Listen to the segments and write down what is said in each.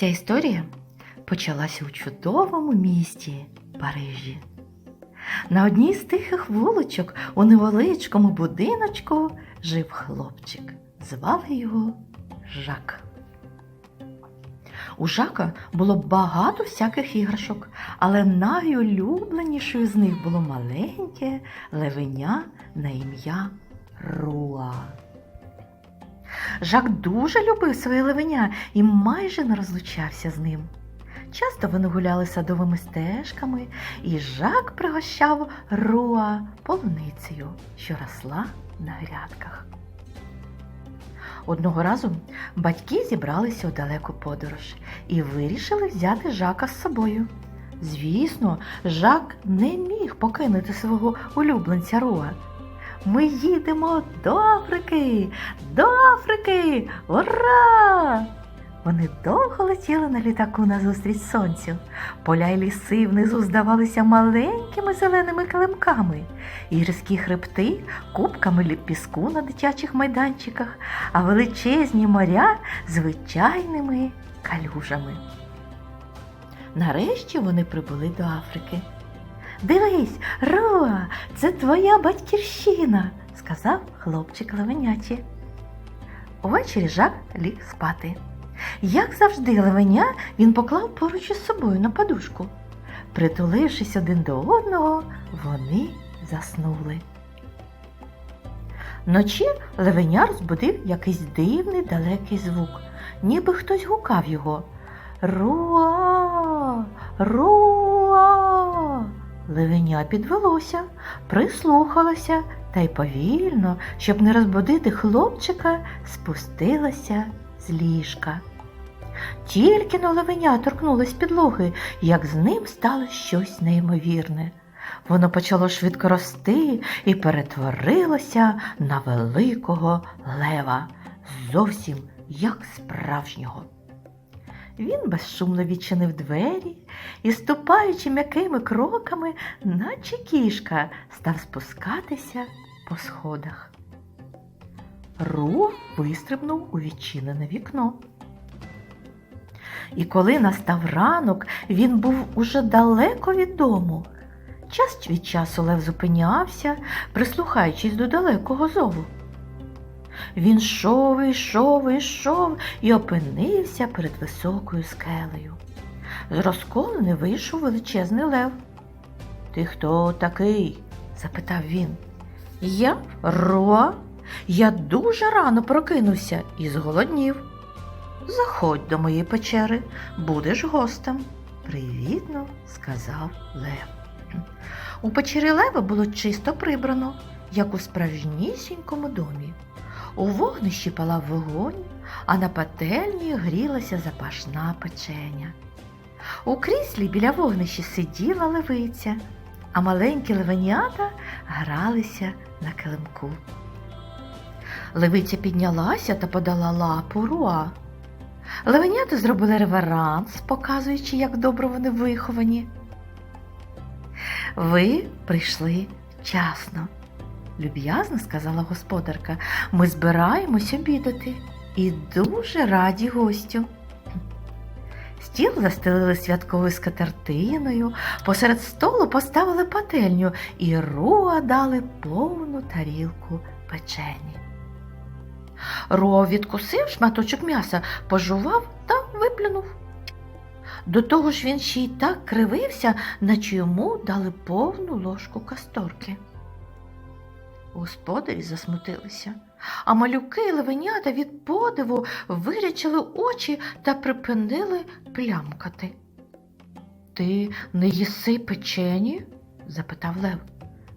Ця історія почалася у чудовому місті Парижі. На одній з тихих вуличок у невеличкому будиночку жив хлопчик. Звали його Жак. У Жака було багато всяких іграшок, але найулюбленішою з них було маленьке левеня на ім'я Руа. Жак дуже любив своє левеня і майже не розлучався з ним. Часто вони гуляли садовими стежками, і Жак пригощав Руа полуницею, що росла на грядках. Одного разу батьки зібралися у далеку подорож і вирішили взяти Жака з собою. Звісно, Жак не міг покинути свого улюбленця Руа. Ми їдемо до Африки, до Африки! Ура! Вони довго летіли на літаку назустріч сонцю. Поля й ліси внизу здавалися маленькими зеленими килимками, гірські хребти кубками піску на дитячих майданчиках, а величезні моря звичайними калюжами. Нарешті вони прибули до Африки. Дивись, Роа, це твоя батьківщина, сказав хлопчик левенячі. Увечері Жак ліг спати. Як завжди, левеня він поклав поруч із собою на подушку. Притулившись один до одного, вони заснули. Вночі левеня розбудив якийсь дивний далекий звук, ніби хтось гукав його. Руа, руа. Левеня підвелося, прислухалося та й повільно, щоб не розбудити хлопчика, спустилася з ліжка. Тільки но левеня торкнулось підлоги, як з ним стало щось неймовірне. Воно почало швидко рости і перетворилося на великого лева, зовсім як справжнього. Він безшумно відчинив двері і, ступаючи м'якими кроками, наче кішка, став спускатися по сходах. Ру вистрибнув у відчинене вікно. І коли настав ранок, він був уже далеко від дому. Час від часу Лев зупинявся, прислухаючись до далекого зову. Він йшов, йшов, йшов і опинився перед високою скелею. З розколини вийшов величезний лев. Ти хто такий? запитав він. Я Роа. Я дуже рано прокинувся і зголоднів. Заходь до моєї печери, будеш гостем, привітно сказав Лев. У печері Лева було чисто прибрано, як у справжнісінькому домі. У вогнищі палав вогонь, а на пательні грілася запашна печеня. У кріслі біля вогнища сиділа левиця, а маленькі левенята гралися на килимку. Левиця піднялася та подала лапу руа. Левенята зробили реверанс, показуючи, як добре вони виховані. Ви прийшли вчасно, люб'язно сказала господарка. Ми збираємось обідати і дуже раді гостю. Стіл застелили святковою скатертиною, посеред столу поставили пательню і Руа дали повну тарілку печені. Руа відкусив шматочок м'яса, пожував та виплюнув. До того ж він ще й так кривився, наче йому дали повну ложку касторки. Господарі засмутилися, а малюки й левенята від подиву вирячили очі та припинили плямкати. Ти не їси печені? запитав Лев.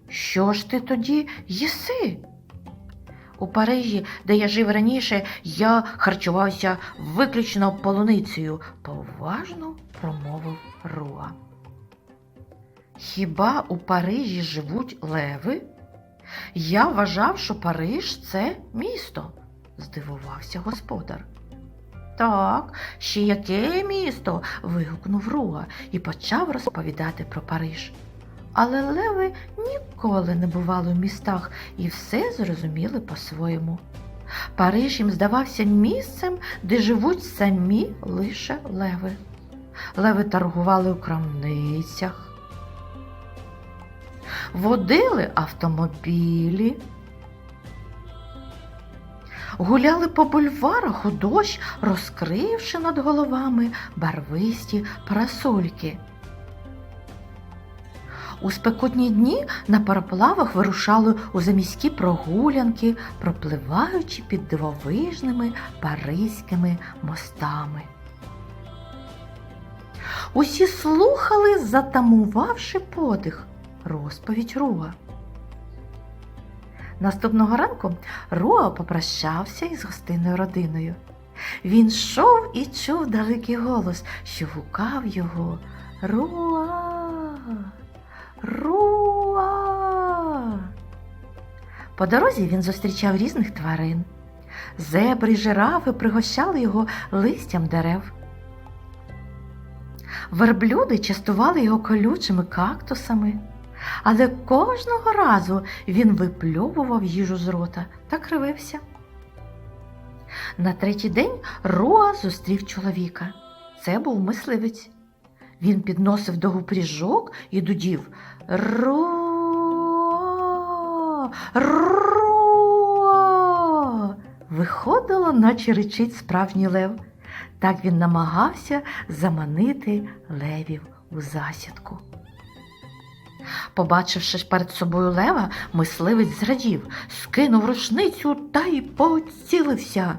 Що ж ти тоді їси? У Парижі, де я жив раніше, я харчувався виключно полуницею, поважно промовив Руа. Хіба у Парижі живуть леви? Я вважав, що Париж це місто, здивувався господар. Так, ще яке місто? вигукнув Руа і почав розповідати про Париж. Але леви ніколи не бували в містах і все зрозуміли по-своєму. Париж їм здавався місцем, де живуть самі лише леви. Леви торгували у крамницях, водили автомобілі, гуляли по бульварах у дощ, розкривши над головами барвисті парасольки. У спекотні дні на пароплавах вирушали у заміські прогулянки, пропливаючи під дивовижними паризькими мостами. Усі слухали, затамувавши подих, розповідь Руа. Наступного ранку Руа попрощався із гостинною родиною. Він йшов і чув далекий голос, що гукав його Руа. Руа. По дорозі він зустрічав різних тварин. Зебри й жирафи пригощали його листям дерев. Верблюди частували його колючими кактусами, але кожного разу він випльовував їжу з рота та кривився. На третій день Руа зустрів чоловіка. Це був мисливець. Він підносив до губ ріжок і дудів Руа, Руа. Виходило, наче речить справжній лев. Так він намагався заманити левів у засідку. Побачивши перед собою лева, мисливець зрадів, скинув рушницю та й поцілився.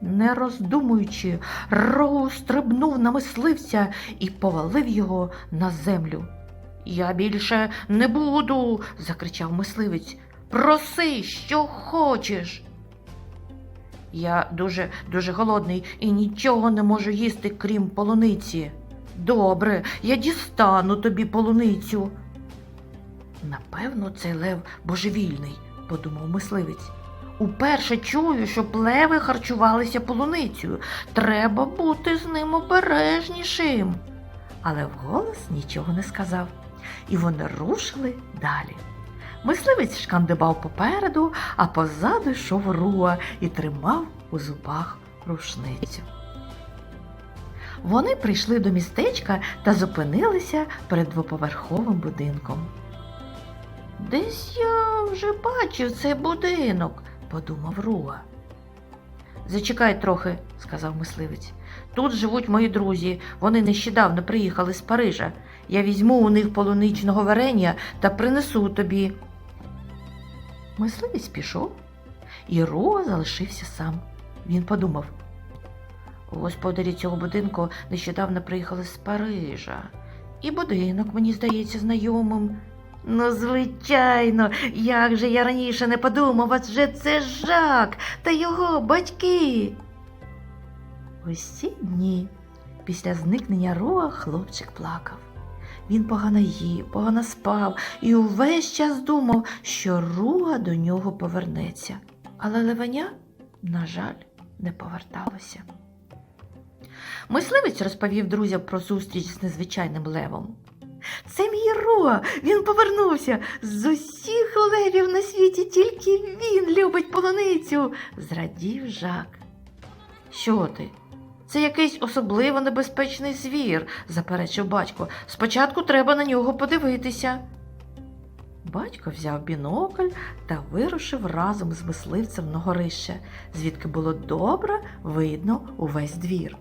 Не роздумуючи, Роу стрибнув на мисливця і повалив його на землю. Я більше не буду, закричав мисливець. Проси, що хочеш. Я дуже дуже голодний і нічого не можу їсти, крім полуниці. Добре, я дістану тобі полуницю. Напевно, цей лев божевільний, подумав мисливець. Уперше чую, щоб леви харчувалися полуницею. Треба бути з ним обережнішим. Але вголос нічого не сказав, і вони рушили далі. Мисливець шкандибав попереду, а позаду йшов Руа і тримав у зубах рушницю. Вони прийшли до містечка та зупинилися перед двоповерховим будинком. Десь я вже бачив цей будинок, подумав Руа. Зачекай трохи, сказав мисливець. Тут живуть мої друзі. Вони нещодавно приїхали з Парижа. Я візьму у них полуничного варення та принесу тобі. Мисливець пішов, і Руа залишився сам. Він подумав. Господарі цього будинку нещодавно приїхали з Парижа, і будинок мені здається знайомим. Ну, звичайно, як же я раніше не подумав, адже це Жак та його батьки. Усі дні після зникнення Роа хлопчик плакав. Він погано їв, погано спав і увесь час думав, що Руа до нього повернеться. Але Левеня, на жаль, не поверталося. Мисливець розповів друзям про зустріч з незвичайним левом. Це мій Руа, він повернувся. З усіх левів на світі тільки він любить полуницю, зрадів Жак. Що ти? Це якийсь особливо небезпечний звір, заперечив батько. Спочатку треба на нього подивитися. Батько взяв бінокль та вирушив разом з мисливцем на горище, звідки було добре видно увесь двір.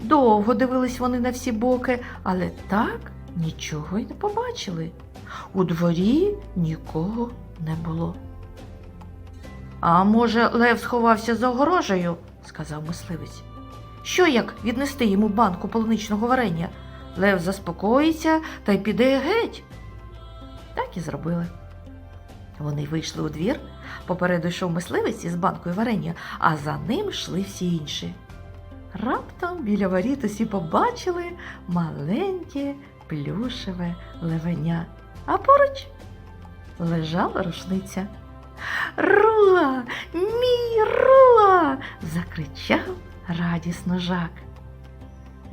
Довго дивились вони на всі боки, але так нічого й не побачили. У дворі нікого не було. А може, Лев сховався за огорожею, сказав мисливець. Що як віднести йому банку полуничного варення? Лев заспокоїться та й піде геть. Так і зробили. Вони вийшли у двір, попереду йшов мисливець із банкою варення, а за ним йшли всі інші. Раптом біля воріт усі побачили маленьке плюшеве левеня, а поруч лежала рушниця. Руа, мій Руа! закричав радісно жак.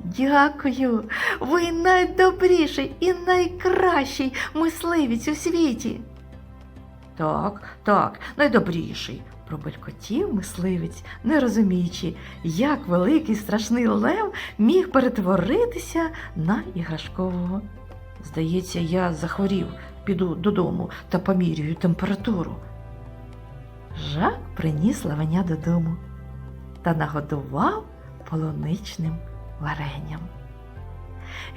Дякую, ви найдобріший і найкращий мисливець у світі. Так, так, найдобріший, пробелькотів мисливець, не розуміючи, як великий страшний лев міг перетворитися на іграшкового. Здається, я захворів, піду додому та помірюю температуру. Жак приніс лавеня додому та нагодував полуничним варенням.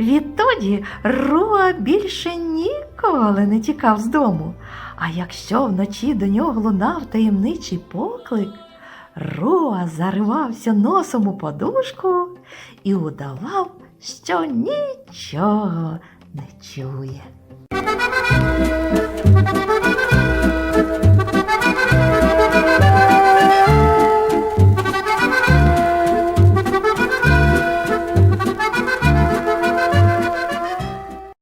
Відтоді Руа більше ніколи не тікав з дому, а якщо вночі до нього лунав таємничий поклик, Руа заривався носом у подушку і удавав, що нічого не чує.